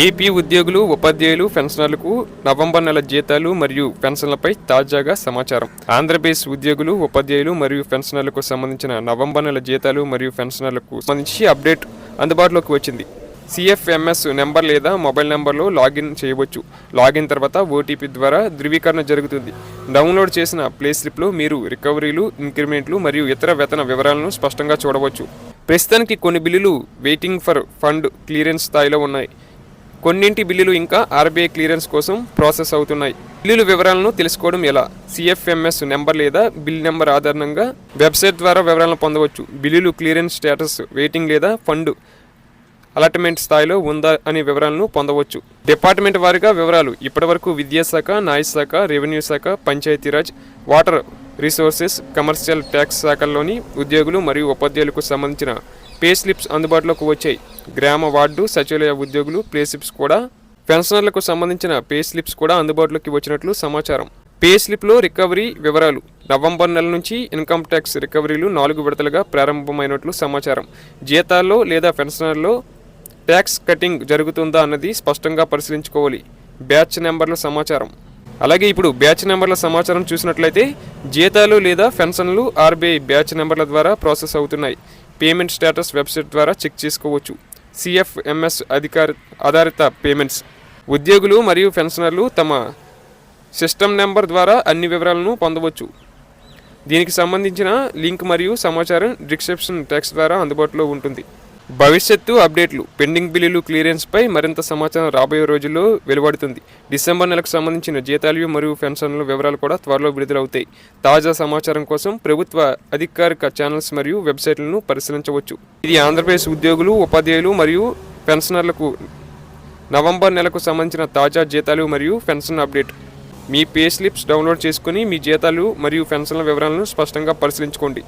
AP ఉద్యోగులు ఉపాధ్యాయులు పెన్షనర్లకు నవంబర్ నెల జీతాలు మరియు పెన్షన్లపై తాజాగా సమాచారం. ఆంధ్రప్రదేశ్ ఉద్యోగులు ఉపాధ్యాయులు మరియు పెన్షనర్లకు సంబంధించిన నవంబర్ నెల జీతాలు మరియు పెన్షనర్లకు సంబంధించి అప్డేట్ అందుబాటులోకి వచ్చింది. సిఎఫ్ఎంఎస్ నెంబర్ లేదా మొబైల్ నెంబర్లో లాగిన్ చేయవచ్చు. లాగిన్ తర్వాత ఓటీపీ ద్వారా ధృవీకరణ జరుగుతుంది. డౌన్లోడ్ చేసిన ప్లే స్లిప్లో మీరు రికవరీలు ఇంక్రిమెంట్లు మరియు ఇతర వేతన వివరాలను స్పష్టంగా చూడవచ్చు. ప్రస్తుతానికి కొన్ని బిల్లులు వెయిటింగ్ ఫర్ ఫండ్ క్లియరెన్స్ స్థాయిలో ఉన్నాయి. కొన్నింటి బిల్లులు ఇంకా ఆర్బీఐ క్లియరెన్స్ కోసం ప్రాసెస్ అవుతున్నాయి. బిల్లుల వివరాలను తెలుసుకోవడం ఎలా? సిఎఫ్ఎంఎస్ నెంబర్ లేదా బిల్ నెంబర్ ఆధారంగా వెబ్సైట్ ద్వారా వివరాలను పొందవచ్చు. బిల్లులు క్లియరెన్స్ స్టేటస్ వెయిటింగ్ లేదా ఫండ్ అలాట్మెంట్ స్థాయిలో ఉందా అనే వివరాలను పొందవచ్చు. డిపార్ట్మెంట్ వారిగా వివరాలు ఇప్పటివరకు విద్యాశాఖ న్యాయశాఖ రెవెన్యూ శాఖ Panchayati Raj water resources commercial tax శాఖల్లోని ఉద్యోగులు మరియు ఉపాధ్యాయులకు సంబంధించిన పే స్లిప్స్ అందుబాటులోకి వచ్చాయి. గ్రామ వార్డు సచివాలయ ఉద్యోగులు పే స్లిప్స్ కూడా పెన్షనర్లకు సంబంధించిన పే స్లిప్స్ కూడా అందుబాటులోకి వచ్చినట్లు సమాచారం. పే స్లిప్లో రికవరీ వివరాలు. నవంబర్ నెల నుంచి ఇన్కమ్ ట్యాక్స్ రికవరీలు నాలుగు విడతలుగా ప్రారంభమైనట్లు సమాచారం. జీతాల్లో లేదా పెన్షనర్లో ట్యాక్స్ కటింగ్ జరుగుతుందా అన్నది స్పష్టంగా పరిశీలించుకోవాలి. బ్యాచ్ నెంబర్ల సమాచారం. అలాగే ఇప్పుడు బ్యాచ్ నెంబర్ల సమాచారం చూసినట్లయితే జీతాలు లేదా పెన్షన్లు ఆర్బీఐ బ్యాచ్ నెంబర్ల ద్వారా ప్రాసెస్ అవుతున్నాయి. పేమెంట్ స్టేటస్ వెబ్సైట్ ద్వారా చెక్ చేసుకోవచ్చు. సిఎఫ్ఎంఎస్ అధికార ఆధారిత పేమెంట్స్. ఉద్యోగులు మరియు పెన్షనర్లు తమ సిస్టమ్ నెంబర్ ద్వారా అన్ని వివరాలను పొందవచ్చు. దీనికి సంబంధించిన లింక్ మరియు సమాచారం డిస్క్రిప్షన్ టెక్స్ట్ ద్వారా అందుబాటులో ఉంటుంది. భవిష్యత్తు అప్డేట్లు పెండింగ్ బిల్లులు క్లియరెన్స్పై మరింత సమాచారం రాబోయే రోజుల్లో వెలువడుతుంది. డిసెంబర్ నెలకు సంబంధించిన జీతాలు మరియు పెన్షన్ల వివరాలు కూడా త్వరలో విడుదలవుతాయి. తాజా సమాచారం కోసం ప్రభుత్వ అధికారిక ఛానల్స్ మరియు వెబ్సైట్లను పరిశీలించవచ్చు. ఇది ఆంధ్రప్రదేశ్ ఉద్యోగులు ఉపాధ్యాయులు మరియు పెన్షనర్లకు నవంబర్ నెలకు సంబంధించిన తాజా జీతాలు మరియు పెన్షన్ అప్డేట్. మీ పే స్లిప్స్ డౌన్లోడ్ చేసుకుని మీ జీతాలు మరియు పెన్షన్ల వివరాలను స్పష్టంగా పరిశీలించుకోండి.